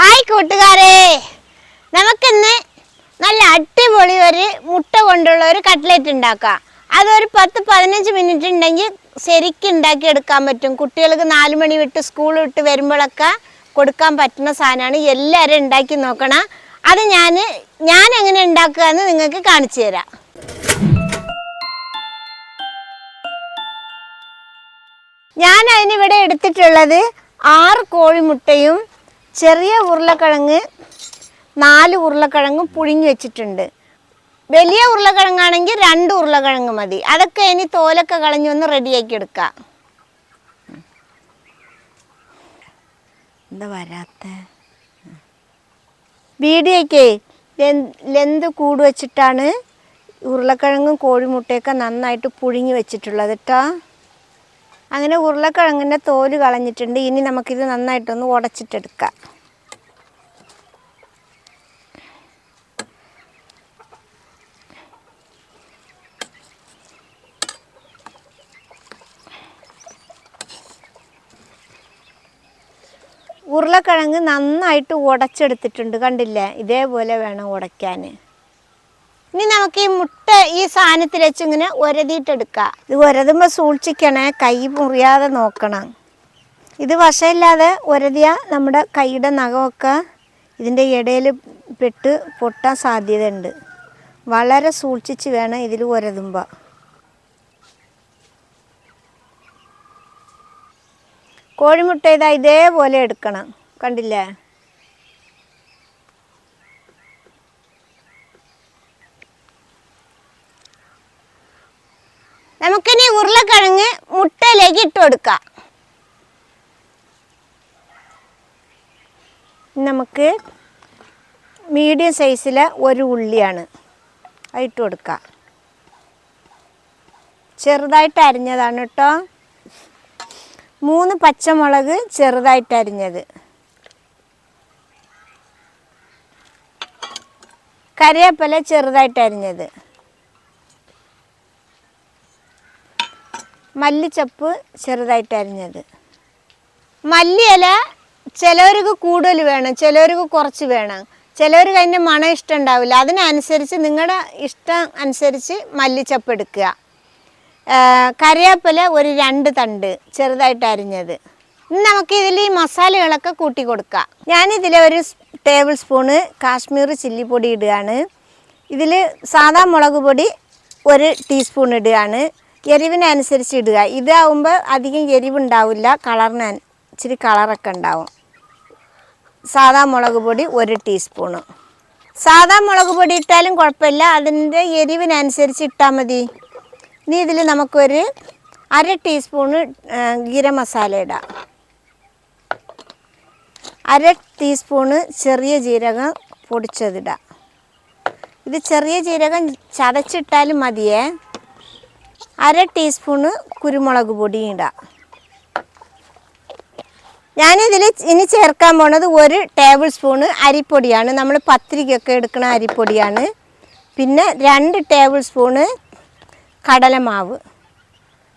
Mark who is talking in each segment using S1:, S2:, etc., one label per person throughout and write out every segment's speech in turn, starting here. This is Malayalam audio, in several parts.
S1: ഹായ് കൂട്ടുകാരെ. നമുക്കിന്ന് നല്ല അടിപൊളി ഒരു മുട്ട കൊണ്ടുള്ള ഒരു കട്ട്ലറ്റ് ഉണ്ടാക്കാം. അതൊരു പത്ത് പതിനഞ്ച് മിനിറ്റ് ഉണ്ടെങ്കിൽ ശരിക്കും ഉണ്ടാക്കി എടുക്കാൻ പറ്റും. കുട്ടികൾക്ക് നാല് മണി വിട്ട് സ്കൂൾ വിട്ട് വരുമ്പോഴൊക്കെ കൊടുക്കാൻ പറ്റുന്ന സാധനമാണ്. എല്ലാവരും ഉണ്ടാക്കി നോക്കണം. അത് ഞാൻ ഞാൻ എങ്ങനെ ഉണ്ടാക്കുക എന്ന് നിങ്ങൾക്ക് കാണിച്ചു തരാം. ഞാൻ അതിനിവിടെ എടുത്തിട്ടുള്ളത് ആറ് കോഴിമുട്ടയും ചെറിയ ഉരുളക്കിഴങ്ങ് നാല് ഉരുളക്കിഴങ്ങും പുഴുങ്ങി വെച്ചിട്ടുണ്ട്. വലിയ ഉരുളക്കിഴങ്ങാണെങ്കിൽ രണ്ട് ഉരുളക്കിഴങ്ങ് മതി. അതൊക്കെ ഇനി തോലൊക്കെ കളഞ്ഞൊന്ന് റെഡിയാക്കി എടുക്കാം. എന്താ വരാത്ത? വീഡിയോയ്ക്ക് ലെന്ത് കൂട് വെച്ചിട്ടാണ് ഉരുളക്കിഴങ്ങും കോഴിമുട്ടയൊക്കെ നന്നായിട്ട് പുഴുങ്ങി വെച്ചിട്ടുള്ളത് കേട്ടോ അങ്ങനെ ഉരുളക്കിഴങ്ങിന്റെ തോൽ കളഞ്ഞിട്ടുണ്ട്. ഇനി നമുക്കിത് നന്നായിട്ടൊന്ന് ഉടച്ചിട്ടെടുക്കാം. ഉരുളക്കിഴങ്ങ് നന്നായിട്ട് ഉടച്ചെടുത്തിട്ടുണ്ട്. കണ്ടില്ലേ? ഇതേപോലെ വേണം ഉടയ്ക്കാൻ. ഇനി നമുക്ക് ഈ മുട്ട ഈ സാധനത്തിൽ വെച്ച് ഇങ്ങനെ ഉരതിയിട്ടെടുക്കാം ഇത് ഒരതുമ്പോൾ സൂക്ഷിക്കണേ കൈ മുറിയാതെ നോക്കണം. ഇത് വശമില്ലാതെ ഒരതിയ നമ്മുടെ കൈയുടെ നഖമൊക്കെ ഇതിന്റെ ഇടയിൽ പെട്ട് പൊട്ടാൻ സാധ്യതയുണ്ട്. വളരെ സൂക്ഷിച്ച് വേണം ഇതിൽ ഒരതുമ്പോൾ കോഴിമുട്ട ഇതാ ഇതേപോലെ എടുക്കണം. കണ്ടില്ലേ? നമുക്കിനി ഉരുളക്കിഴങ്ങ് മുട്ടയിലേക്ക് ഇട്ട് കൊടുക്കാം. നമുക്ക് മീഡിയം സൈസിലെ ഒരു ഉള്ളിയാണ് അതിട്ട് ഇട്ട് കൊടുക്കാം. ചെറുതായിട്ട് അരിഞ്ഞതാണ് കേട്ടോ. മൂന്ന് പച്ചമുളക് ചെറുതായിട്ട് അരിഞ്ഞത്. കറിവേപ്പില ചെറുതായിട്ട് അരിഞ്ഞത്. മല്ലിച്ചപ്പ് ചെറുതായിട്ട് അരിഞ്ഞത്. മല്ലിയില ചിലവർക്ക് കൂടുതൽ വേണം ചിലവർക്ക് കുറച്ച് വേണം. ചിലവർക്ക് അതിന്റെ മണം ഇഷ്ടം ഉണ്ടാവില്ല അതിനനുസരിച്ച് നിങ്ങളുടെ ഇഷ്ടം അനുസരിച്ച് മല്ലിച്ചപ്പ് എടുക്കുക. കറിവേപ്പില ഒരു രണ്ട് തണ്ട് ചെറുതായിട്ട് അരിഞ്ഞത്. ഇനി നമുക്ക് ഇതിൽ ഈ മസാലകളൊക്കെ കൂട്ടി കൊടുക്കാം. ഞാനിതിൽ ഒരു ടേബിൾ സ്പൂണ് കാശ്മീർ ചില്ലി പൊടി ഇടുകയാണ്. ഇതിൽ സാധാ മുളക് പൊടി ഒരു ടീസ്പൂൺ ഇടുകയാണ്. എരിവിനനുസരിച്ച് ഇടുക ഇതാവുമ്പോൾ അധികം എരിവുണ്ടാവില്ല. കളറിന് ഇച്ചിരി കളറൊക്കെ ഉണ്ടാവും. സാദാ മുളക് പൊടി ഒരു ടീസ്പൂണ്. സാദാ മുളക് പൊടി ഇട്ടാലും കുഴപ്പമില്ല. അതിന്റെ എരിവിനനുസരിച്ച് ഇട്ടാൽ മതി. ഇനി ഇതിൽ നമുക്കൊരു അര ടീസ്പൂണ് ഗീരം മസാല ഇടാം. അര ടീസ്പൂണ് ചെറിയ ജീരകം പൊടിച്ചതിടാം. ഇത് ചെറിയ ജീരകം ചതച്ചിട്ടാലും മതിയേ. അര ടീസ്പൂണ് കുരുമുളക് പൊടിയും ഇടാം. ഞാനിതിൽ ഇനി ചേർക്കാൻ പോണത് ഒരു ടേബിൾ സ്പൂണ് അരിപ്പൊടിയാണ്. നമ്മൾ പത്തിരിക്കൊക്കെ എടുക്കുന്ന അരിപ്പൊടിയാണ്. പിന്നെ രണ്ട് ടേബിൾ സ്പൂണ് കടലമാവ്.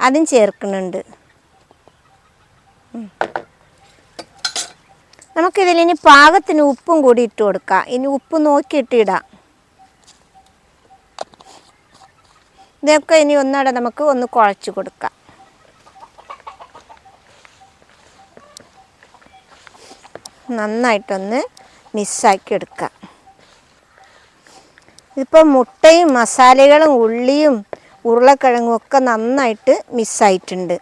S1: അതും ചേർക്കുന്നുണ്ട്. നമുക്കിതിലിനി പാകത്തിന് ഉപ്പും കൂടി ഇട്ട് കൊടുക്കാം. ഇനി ഉപ്പ് നോക്കിയിട്ട് ഇടാം. ഇതൊക്കെ ഇനി ഒന്നുകൂടെ നമുക്ക് ഒന്ന് കുഴച്ച് കൊടുക്കാം. നന്നായിട്ടൊന്ന് മിക്സാക്കി എടുക്കാം. ഇതിപ്പോൾ മുട്ടയും മസാലകളും ഉള്ളിയും ഉരുളക്കിഴങ്ങും ഒക്കെ നന്നായിട്ട് മിസ്സായിട്ടുണ്ട്.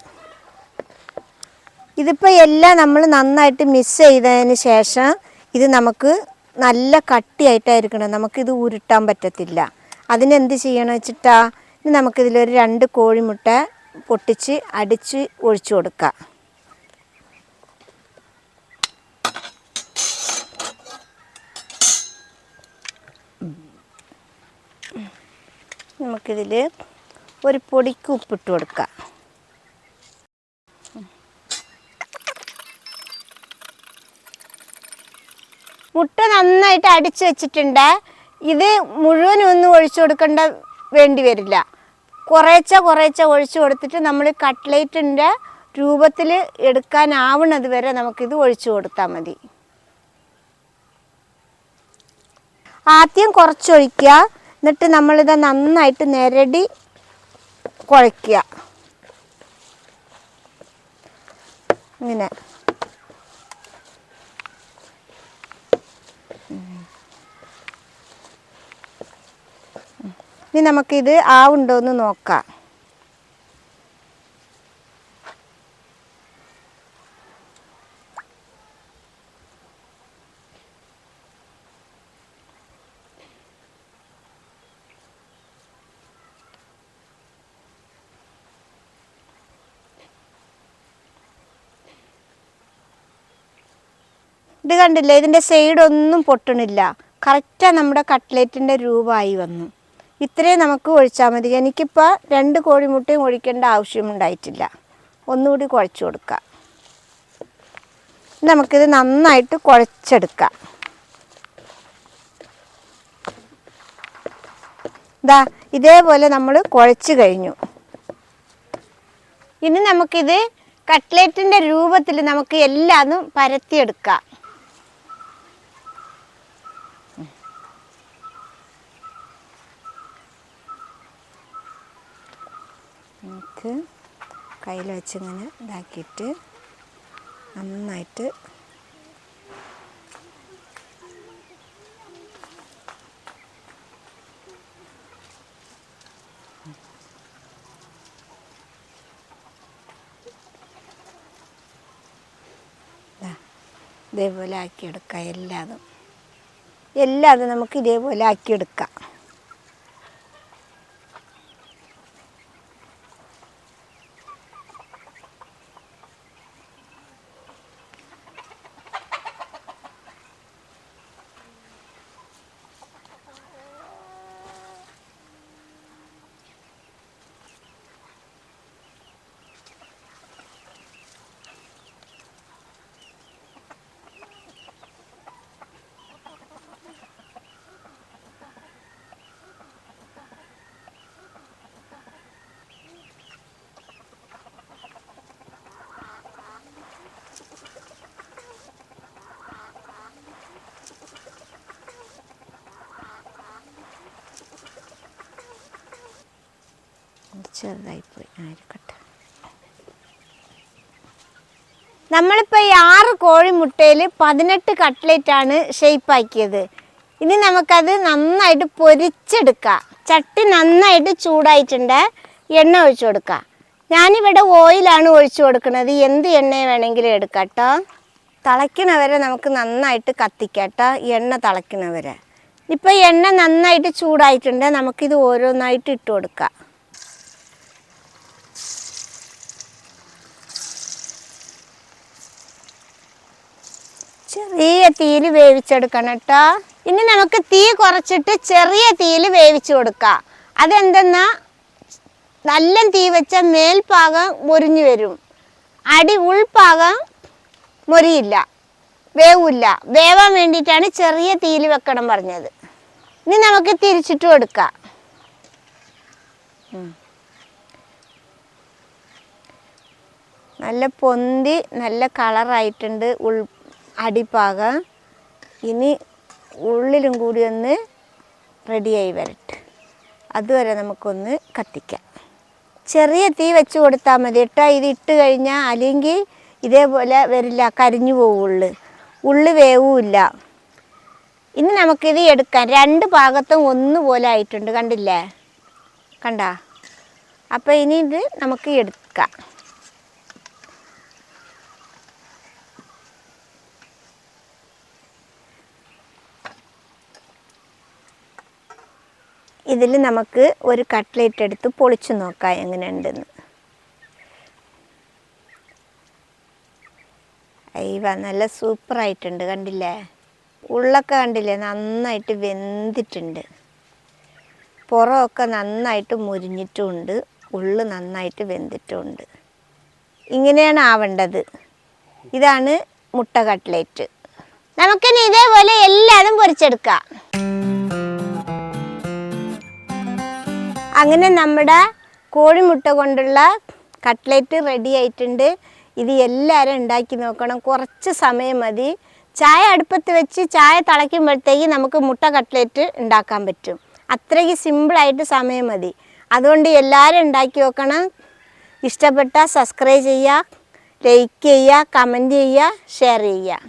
S1: ഇതിപ്പോൾ എല്ലാം നമ്മൾ നന്നായിട്ട് മിസ് ചെയ്തതിന് ശേഷം ഇത് നമുക്ക് നല്ല കട്ടിയായിട്ടായിരിക്കണം. നമുക്കിത് ഉരുട്ടാൻ പറ്റത്തില്ല. അതിനെന്ത് ചെയ്യണം വെച്ചിട്ടാ? ഇനി നമുക്കിതിലൊരു രണ്ട് കോഴിമുട്ട പൊട്ടിച്ച് അടിച്ച് ഒഴിച്ചു കൊടുക്കാം. നമുക്കിതിൽ ഒരു പൊടിക്ക് ഉപ്പിട്ട് കൊടുക്കാം. മുട്ട നന്നായിട്ട് അടിച്ചു വെച്ചിട്ടുണ്ട്. ഇത് മുഴുവനും ഒന്നും ഒഴിച്ചു കൊടുക്കേണ്ട വേണ്ടി വരില്ല കുറേച്ച കുറേച്ച ഒഴിച്ചു കൊടുത്തിട്ട് നമ്മൾ കട്ട്ലേറ്റിന്റെ രൂപത്തിൽ എടുക്കാനാവുന്നത് വരെ നമുക്കിത് ഒഴിച്ചു കൊടുത്താൽ മതി. ആദ്യം കുറച്ചൊഴിക്കുക. എന്നിട്ട് നമ്മളിത് നന്നായിട്ട് നിരടി കുഴയ്ക്കുക. ഇങ്ങനെ. ഇനി നമുക്കിത് ആവുണ്ടോ എന്ന് നോക്കാം. ഇത് കണ്ടില്ലേ? ഇതിന്റെ സൈഡൊന്നും പൊട്ടണില്ല. കറക്റ്റാണ് നമ്മുടെ കട്ട്ലേറ്റിന്റെ രൂപമായി വന്നു. ഇത്രയും നമുക്ക് ഒഴിച്ചാൽ മതി. എനിക്കിപ്പോൾ രണ്ട് കോഴിമുട്ടയും ഒഴിക്കേണ്ട ആവശ്യമുണ്ടായിട്ടില്ല ഒന്നുകൂടി കുഴച്ച് കൊടുക്കാം. നമുക്കിത് നന്നായിട്ട് കുഴച്ചെടുക്കാം. ഇതാ ഇതേപോലെ നമ്മൾ കുഴച്ച് കഴിഞ്ഞു. ഇനി നമുക്കിത് കട്ട്ലേറ്റിന്റെ രൂപത്തിൽ നമുക്ക് എല്ലാതും പരത്തിയെടുക്കാം. നമുക്ക് കയ്യിൽ വെച്ചിങ്ങനെ ഇതാക്കിയിട്ട് നന്നായിട്ട് ഇതേപോലെ ആക്കിയെടുക്കാം എല്ലാതും. എല്ലാതും നമുക്ക് ഇതേപോലെ ആക്കിയെടുക്കാം. ചെറുതായിപ്പോയി. ആയിരിക്കട്ടെ. നമ്മളിപ്പോൾ ഈ ആറ് കോഴിമുട്ടയിൽ പതിനെട്ട് കട്ട്ലേറ്റാണ് ഷേപ്പാക്കിയത് ഇനി നമുക്കത് നന്നായിട്ട് പൊരിച്ചെടുക്കാം. ചട്ടി നന്നായിട്ട് ചൂടായിട്ടുണ്ട്. എണ്ണ ഒഴിച്ചു കൊടുക്കാം. ഞാനിവിടെ ഓയിലാണ് ഒഴിച്ചു കൊടുക്കുന്നത്. എന്ത് എണ്ണ വേണമെങ്കിലും എടുക്കാം കേട്ടോ. തിളയ്ക്കണവരെ നമുക്ക് നന്നായിട്ട് കത്തിക്കാം കേട്ടോ. എണ്ണ തിളയ്ക്കണവരെ ഇപ്പോൾ എണ്ണ നന്നായിട്ട് ചൂടായിട്ടുണ്ട്. നമുക്കിത് ഓരോന്നായിട്ട് ഇട്ട് കൊടുക്കാം. ചെറിയ തീയിൽ വേവിച്ചെടുക്കണം കേട്ടോ. ഇനി നമുക്ക് തീ കുറച്ചിട്ട് ചെറിയ തീയിൽ വേവിച്ചു കൊടുക്കാം. അതെന്തെന്നാ? നല്ല തീ വെച്ച മേൽഭാഗം മുരിഞ്ഞു വരും. അടി ഉൾഭാഗം മുരിയില്ല. വേവില്ല. വേവാൻ വേണ്ടിയിട്ടാണ് ചെറിയ തീയിൽ വെക്കണം പറഞ്ഞത്. ഇനി നമുക്ക് തിരിച്ചിട്ട് കൊടുക്കാം. നല്ല പൊന്തി നല്ല കളറായിട്ടുണ്ട് ഉൾ അടിഭാഗം ഇനി ഉള്ളിലും കൂടി ഒന്ന് റെഡിയായി വരട്ടെ. അതുവരെ നമുക്കൊന്ന് കത്തിക്കാം. ചെറിയ തീ വെച്ച് കൊടുത്താൽ മതി കേട്ടോ. ഇത് ഇട്ട് കഴിഞ്ഞാൽ അല്ലെങ്കിൽ ഇതേപോലെ വരില്ല കരിഞ്ഞു പോവുള്ളു. ഉള്ളു വേവില്ല. ഇനി നമുക്കിത് എടുക്കാം. രണ്ട് ഭാഗത്തും ഒന്നുപോലെ ആയിട്ടുണ്ട്. കണ്ടില്ലേ? കണ്ട? അപ്പോൾ ഇനി ഇത് നമുക്ക് എടുക്കാം. ഇതിൽ നമുക്ക് ഒരു കട്ട്ലേറ്റ് എടുത്ത് പൊളിച്ചു നോക്കാം എങ്ങനെയുണ്ടെന്ന്. അയ്യവ നല്ല സൂപ്പറായിട്ടുണ്ട് കണ്ടില്ലേ? ഉള്ളൊക്കെ കണ്ടില്ലേ നന്നായിട്ട് വെന്തിട്ടുണ്ട്. പുറമൊക്കെ നന്നായിട്ട് മുരിഞ്ഞിട്ടുമുണ്ട് ഉള്ളു നന്നായിട്ട് വെന്തിട്ടുമുണ്ട് ഇങ്ങനെയാണ് ആവേണ്ടത്. ഇതാണ് മുട്ട കട്ട്ലേറ്റ്. നമുക്കിനി ഇതേപോലെ എല്ലാതും പൊരിച്ചെടുക്കാം. അങ്ങനെ നമ്മുടെ കോഴിമുട്ട കൊണ്ടുള്ള കട്ട്ലേറ്റ് റെഡി ആയിട്ടുണ്ട്. ഇത് എല്ലാവരും ഉണ്ടാക്കി നോക്കണം. കുറച്ച് സമയം മതി. ചായ അടുപ്പത്ത് വെച്ച് ചായ തിളയ്ക്കുമ്പോഴത്തേക്ക് നമുക്ക് മുട്ട കട്ട്ലേറ്റ് ഉണ്ടാക്കാൻ പറ്റും. അത്രയ്ക്ക് സിമ്പിളായിട്ട് സമയം മതി. അതുകൊണ്ട് എല്ലാവരും ഉണ്ടാക്കി നോക്കണം. ഇഷ്ടപ്പെട്ടാൽ സബ്സ്ക്രൈബ് ചെയ്യുക ലൈക്ക് ചെയ്യുക കമന്റ് ചെയ്യുക ഷെയർ ചെയ്യുക.